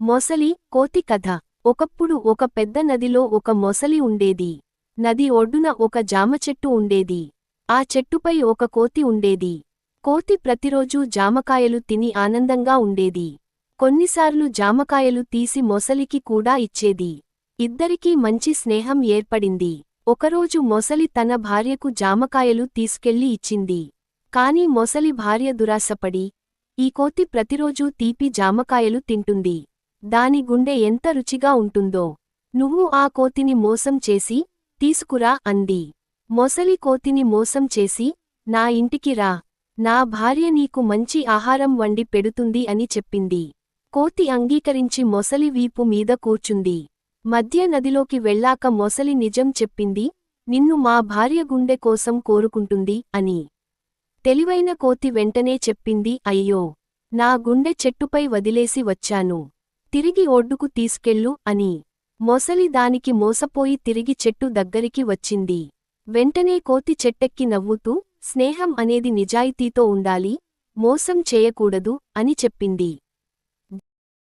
మొసలి కోతి కథ. ఒకప్పుడు ఒక పెద్ద నదిలో ఒక మొసలి ఉండేది. నది ఒడ్డున ఒక జామ చెట్టు ఉండేది. ఆ చెట్టుపై ఒక కోతి ఉండేది. కోతి ప్రతిరోజూ జామకాయలు తిని ఆనందంగా ఉండేది. కొన్నిసార్లు జామకాయలు తీసి మొసలికి కూడా ఇచ్చేది. ఇద్దరికీ మంచి స్నేహం ఏర్పడింది. ఒకరోజు మొసలి తన భార్యకు జామకాయలు తీసుకెళ్ళి ఇచ్చింది. కాని మొసలి భార్య దురాశపడి ఈ కోతి ప్రతిరోజూ తీపి జామకాయలు తింటుంది. దాని గుండె ఎంత రుచిగా ఉంటుందో. నువ్వు ఆ కోతిని మోసం చేసి తీసుకురా అంది. మొసలి కోతిని మోసం చేసి నా ఇంటికి రా. నా భార్య నీకు మంచి ఆహారం వండి పెడుతుంది అని చెప్పింది. కోతి అంగీకరించి మొసలి వీపు మీద కూర్చుంది. మధ్య నదిలోకి వెళ్ళాక మొసలి నిజం చెప్పింది నిన్ను మా భార్య గుండె కోసం కోరుకుంటుంది అని. తెలివైన కోతి వెంటనే చెప్పింది అయ్యో! నా గుండె చెట్టుపై వదిలేసి వచ్చాను. తిరిగి ఒడ్డుకు తీసుకెళ్ళు అని మొసలి దానికి మోసపోయి తిరిగి చెట్టు దగ్గరికి వచ్చింది. వెంటనే కోతి చెట్టెక్కి నవ్వుతూ స్నేహం అనేది నిజాయితీతో ఉండాలి మోసం చేయకూడదు అని చెప్పింది.